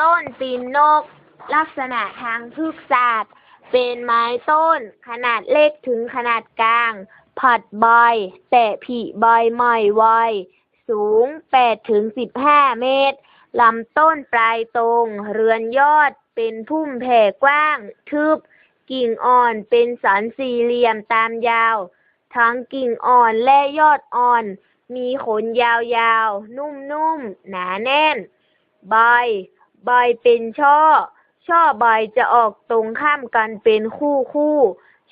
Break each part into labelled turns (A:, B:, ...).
A: ต้นตีนนก ลักษณะทางพฤกษศาสตร์ เป็นไม้ต้น ขนาดเล็กถึงขนาดกลางผัดใบแตะผลิใบใหม่ไวสูง8ถึง15เมตร ลำต้นปลายตรง เรือนยอดเป็นพุ่มแผ่กว้าง ทึบ กิ่งอ่อนเป็นสันสี่เหลี่ยมตามยาว ทั้งกิ่งอ่อนและยอดอ่อน มีขนยาวๆ นุ่มๆ หนาแน่นใบ ใบเป็นช่อ ช่อใบจะออกตรงข้ามกันเป็นคู่คู่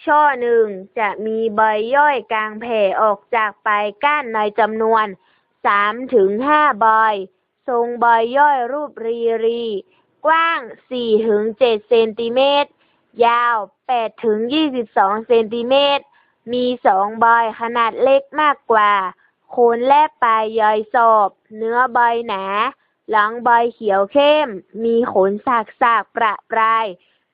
A: ช่อหนึ่งจะมีใบย่อยกลางแผ่ออกจากปลายก้านในจำนวนสามถึงห้าใบ ทรงใบย่อยรูปรีรี กว้างสี่ถึงเจ็ดเซนติเมตร ยาวแปดถึงยี่สิบสองเซนติเมตร มีสองใบขนาดเล็กมากกว่า โคนและปลายใยสอบ เนื้อใบหนา หลังใบเขียวเข้ม มีขนสากสากประปราย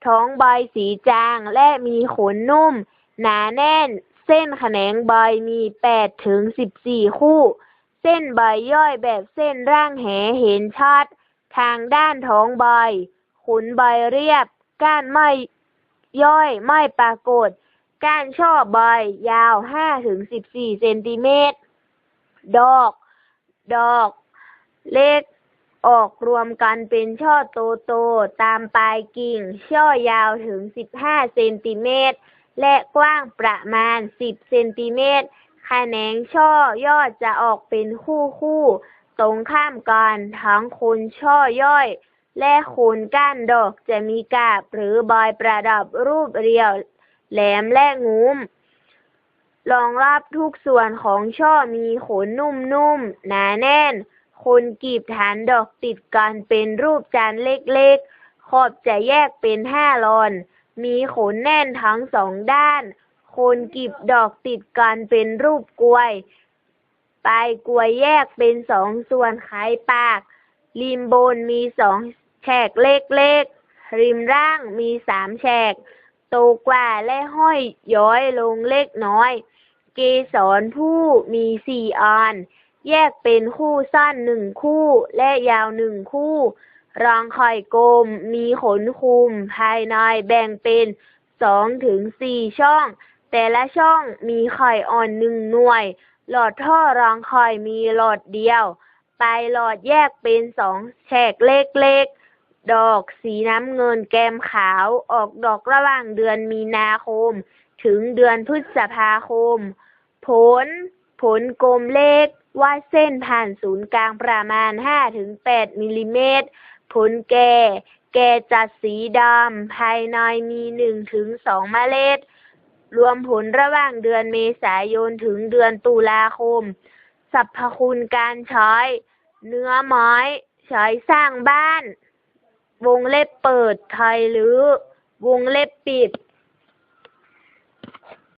A: ท้องใบสีจางและมีขนนุ่ม หนาแน่น เส้นแขนงใบมีแปดถึงสิบสี่คู่ เส้นใบย่อยแบบเส้นร่างแหเห็นชัด ทางด้านท้องใบ ขนใบเรียบ ก้านไม่ย่อยไม่ปรากฏ ก้านช่อใบยาวห้าถึงสิบสี่เซนติเมตร ดอก ดอก เล็ก ออกรวมกันเป็นช่อโตโตๆตามปลายกิ่ง ช่อยาวถึง 15 เซนติเมตร และกว้างประมาณ 10 เซนติเมตรแขนงช่อยอดจะออกเป็นคู่คู่ๆตรงข้ามกันทั้งโคนช่อย่อย และโคนก้านดอกจะมีกาบหรือบอยประดับรูปเรียว แหลมและงุ้มรองรับทุกส่วนของช่อมีขนนุ่มๆหนาแน่น คนกีบฐานดอกติดกันเป็นรูปจานเล็กๆ ขอบจะแยกเป็นห้าลอน มีขนแน่นทั้งสองด้าน คนกีบดอกติดกันเป็นรูปกลวย ปลายกลวยแยกเป็นสองส่วนคล้ายปาก ริมบนมีสองแฉกเล็กๆ ริมล่างมีสามแฉก โตกว่าและห้อยย้อยลงเล็กน้อย เกสรผู้มีสี่อัน แยกเป็นคู่สั้นหนึ่งคู่และยาวหนึ่งคู่ รังไข่กลมมีขนคุม ภายในแบ่งเป็นสองถึงสี่ช่อง แต่ละช่องมีไข่อ่อนหนึ่งหน่วย หลอดท่อรังไข่มีหลอดเดียว ปลายหลอดแยกเป็นสองแฉกเล็กๆ ดอกสีน้ำเงินแกมขาวออกดอกระหว่างเดือนมีนาคม ถึงเดือนพฤษภาคม ผล ผลกลมเล็ก วาดเส้นผ่านศูนย์กลางประมาณ 5-8มิลลิเมตร ผลแก่ แก่จัดสีดำ ภายในมี 1-2เมล็ด รวมผลระหว่างเดือนเมษายนถึงเดือนตุลาคม สรรพคุณการใช้เนื้อไม้ใช้สร้างบ้าน วงเล็บเปิดไทยหรือ วงเล็บปิด